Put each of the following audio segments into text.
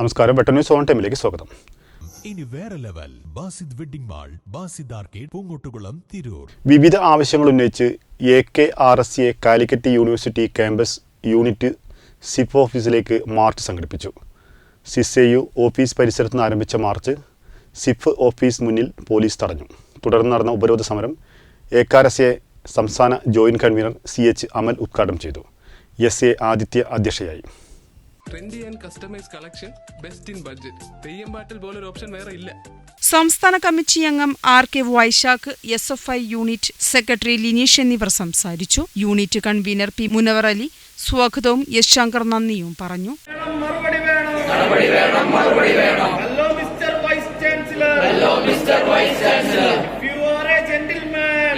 നമസ്കാരം. വെട്ട news on ടൈമിലേക്ക് സ്വാഗതം. ഇനി വേറെ level. Basid wedding mall Basid arcade Poongottukulam Tirur. വിവിധ ആവശ്യങ്ങൾ ഉന്നയിച്ച് A K R S A Calicut university campus unit സിഫ് ഓഫീസിലേക്ക് മാർച്ച് സംഘടിപ്പിച്ചു. സിസെയു ഓഫീസ് പരിസരത്ത് നിന്ന് ആരംഭിച്ച മാർച്ച് സിഫ് ഓഫീസ് മുന്നിൽ പോലീസ് തടഞ്ഞു. തുടർന്ന് നടന്ന ഉപരോധ സമരം A K R S A സംസ്ഥാന joint convener C H Amal ഉദ്ഘാടനം ചെയ്തു. എസ് എ ആദിത്യ അധ്യക്ഷയായി. Trendy and customise collection best in budget. Theyyam പാട്ടിൽ പോലൊരു ഓപ്ഷൻ വേറെ ഇല്ല. സംസ്ഥാന കമ്മിറ്റി അംഗം R K Vaishakh S F I unit secretary Lineesh എന്നിവർ സംസാരിച്ചു. Unit convener P Munavar Ali സ്വാഗതവും യശ് ശങ്കർ നന്ദിയും പറഞ്ഞു.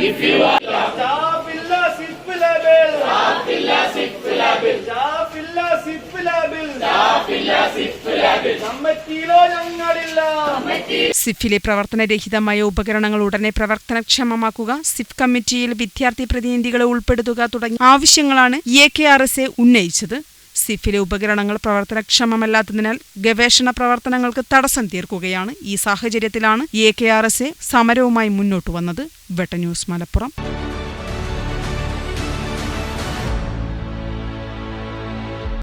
ഇഫ് യു നടപടി സിഫിലെ പ്രവർത്തനരഹിതമായ ഉപകരണങ്ങൾ ഉടനെ പ്രവർത്തനക്ഷമമാക്കുക സിഫ് കമ്മിറ്റിയിൽ വിദ്യാർത്ഥി പ്രതിനിധികളെ ഉൾപ്പെടുത്തുക തുടങ്ങിയ ആവശ്യങ്ങളാണ് A K R S A ഉന്നയിച്ചത്. സിഫിലെ ഉപകരണങ്ങൾ പ്രവർത്തനക്ഷമമല്ലാത്തതിനാൽ ഗവേഷണ പ്രവർത്തനങ്ങൾക്ക് തടസ്സം തീർക്കുകയാണ്. ഈ സാഹചര്യത്തിലാണ് A K R S A സമരവുമായി മുന്നോട്ട് വന്നത്. വെട്ട ന്യൂസ് മലപ്പുറം.